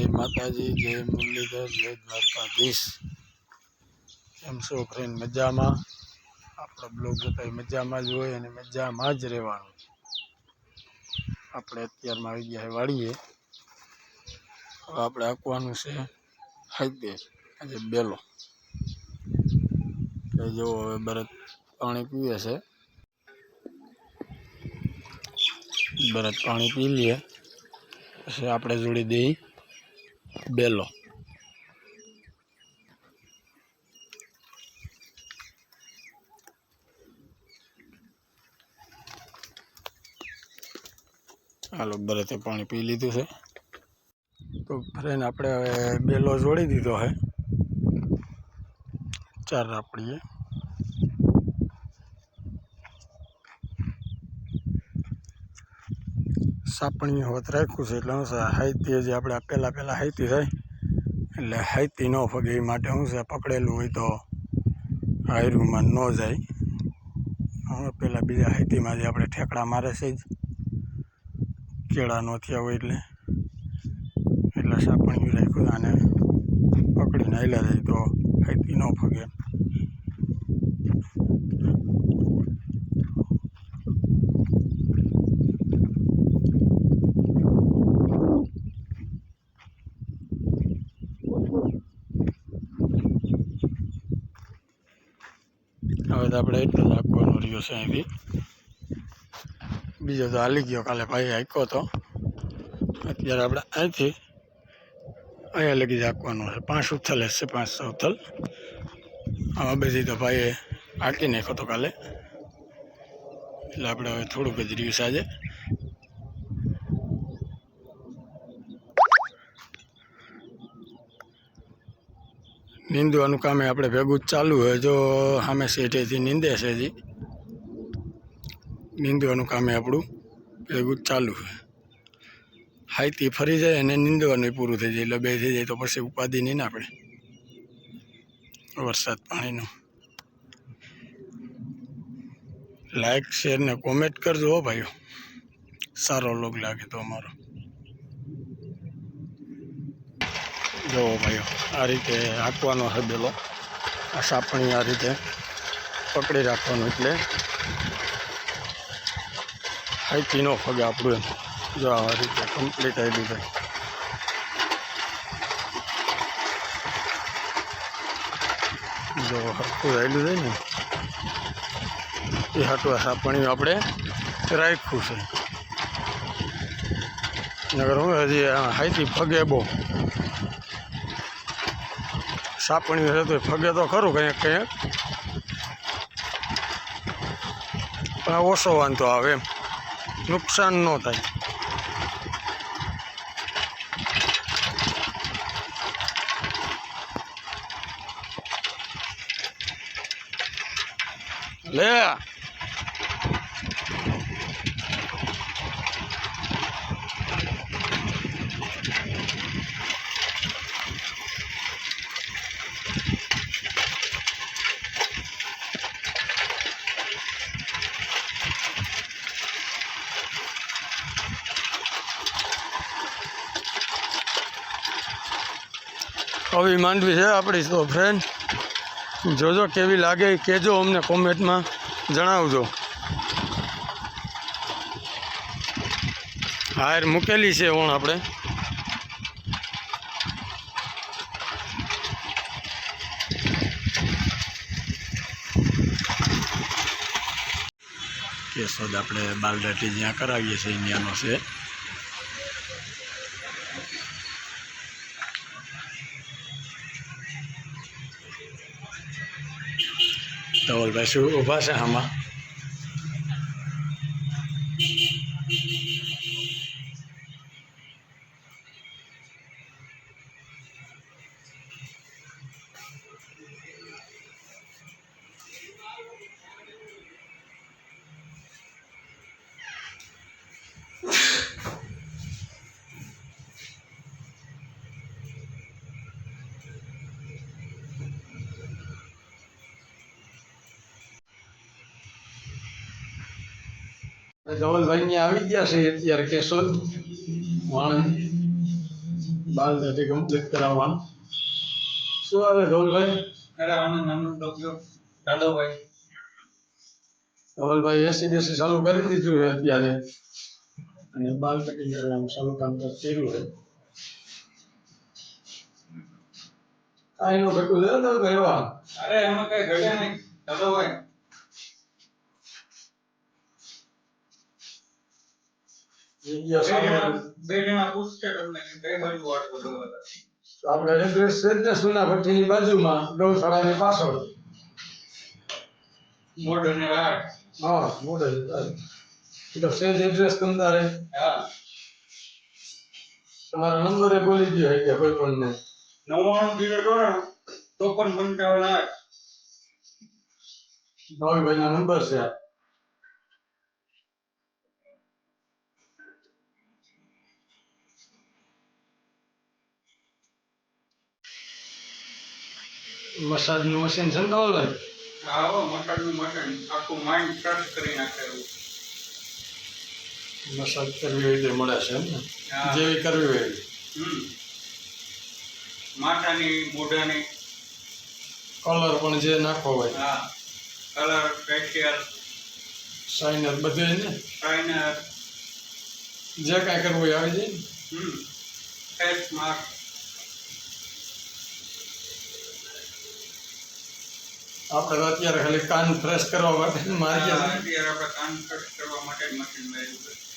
જય માતાજી, જય મુરલીધર, જય દ્વારકાધીશ. એમ છો ફ્રેન્ડ મજામાં? આપણો બ્લોગ જોતા મજામાં જ હોય અને મજામાં જ રહેવાનું. આપણે અત્યારમાં આવી ગયા વાળીએ હવે આપણે આંકવાનું છે હાઈતે આજે બેલો. તો જો હવે બરત પાણી પીવે છે. બરત પાણી પી લઈએ. પછી આપણે જોડી દઈ બેલો હાલો બરતે પાણી પી લીધું છે. તો ફ્રેન્ડ, આપણે હવે બેલો જોડી દીધો છે. ચાર રાપડીએ સાપણી હોત રાખ્યું છે, એટલે શું હાઈતી જે આપણે પહેલાં પહેલાં હાઈતી થાય. એટલે હાઈતી ન ફગે એ માટે શું છે પકડેલું હોય તો હાયરુમાં ન જાય. હવે પહેલાં બીજા હાઈતીમાં જે આપણે ઠેકડા મારે છે જ, કેળા ન થયા હોય એટલે. એટલે સાપણી રાખ્યું અને પકડીને હાલ્યા જાય તો હાઈતી ન ફગે હવે તો આપણે એટલો જ આપવાનો રહ્યો છે અહીંથી. બીજો તો હાલી ગયો કાલે ભાઈ હાક્યો હતો અત્યારે આપણે અહીંથી અહીંયા લગી જ હાંકવાનું છે. પાંચ ઉથલ હશે, પાંચ ઉથલ. આમાં બધી તો ભાઈએ હાકી નાખ્યો હતો કાલે. એટલે આપણે હવે થોડુંક જ રહ્યું છે આજે. નીંદવાનું કામે આપણે ભેગું જ ચાલુ હોય, જો સામે શેઠેથી નીંદે છે હજી નીંદવાનું કામે આપણું ભેગું જ ચાલુ હોય. હાઈથી ફરી જાય અને નીંદવાનું પૂરું થઈ જાય, એટલે બે થઈ જાય તો પછી ઉપાધિ નહીં ને આપણે. વરસાદ પાણીનું. લાઈક શેર ને કોમેન્ટ કરજો ભાઈઓ. સારો લોગ લાગે તો અમારો. જુઓ ભાઈઓ આ રીતે હાંકવાનો છે બેલો. આ સાપણી આ રીતે પકડી રાખવાનું એટલે હાઈથી નો ફગે આપણું એમ. જો આ રીતે કમ્પ્લીટ આવી ભાઈ. જો હરખું રહેલું છે ને, એ હાટું આ સાપણી આપણે રાખ્યું છે. નગર હું હજી હાઈથી ફગે બહુ. સાપણી છે તો ફગે તો ખરું કંઈક કંઈક. પણ ઓછો વાંધો આવે એમ. નુકસાન ન થાય. લે આવી માંડવી છે આપણી તો ફ્રેન્ડ જોજો કેવી લાગે, કહેજો અમને કોમેન્ટમાં, જણાવજો. હાર મૂકેલી છે ઓણ આપણે. કેશોદ આપણે બાલદાટી જ્યાં કરાવીએ છીએ ત્યાંનો છે. ધવલભાઈ શું ઊભા છે આમાં? ધવલભાઈ ને આવી ગયા છે અત્યારે કેશોદ વાણંદ બાલ દાઢી કમ્પ્લીટ કરાવવાનું. શું આવે ધવલભાઈ? અરે આનું નાનું ડોક્યો દાદોભાઈ ધવલભાઈ એસી દેસી ચાલુ કરી દીધું છે અત્યારે. અને બાલ કટિંગ કરવાનું ચાલુ કામ કર્યું છે. કાંઈ નું ઘટું છે ધવલભાઈ અરે એમાં કઈ ઘટે નહીં. દાદોભાઈ જગ્યા બે સામે જણા- બે જણા પૂછશે તમને કે કઈ બાજુ વાટ બધો આપણે એડ્રેસ છે જ ને સુનાપટ્ટીની બાજુમાં ગૌશાળાની પાછળ મોઢ ને રાટ હા મોડલ એટલે સેજ એડ્રેસ તમારે હા તમારા નંબરે બોલી દો કે કોઈ પણ ને નવ્વાણું જીરો ચોરાણું ચોપન પંચાવન આઠ ભાવિભાઈ ના નંબર છે આ. મસાજનું મશીન છે ને ધવલભાઈ આવો મટનનું મટન આખું માઇન્ડ ફ્રેશ કરી નાખે મસાજ કરવી હોય તે મળે છે એમ ને. જેવી કરવી હોય માથાની મોઢાની. કલર પણ જે નાખવો હોય. હા. કલર ફેશિયલ સાઇનર બધું ને? શાઇનર જે કાંઈ કરવું હોય આવી જાય ને? ફેસ માસ્ક આપણે અત્યારે ખાલી કાન ફ્રેશ કરવા માટે મારી કાન ફ્રેશ કરવા માટે મશીન મેળવ્યું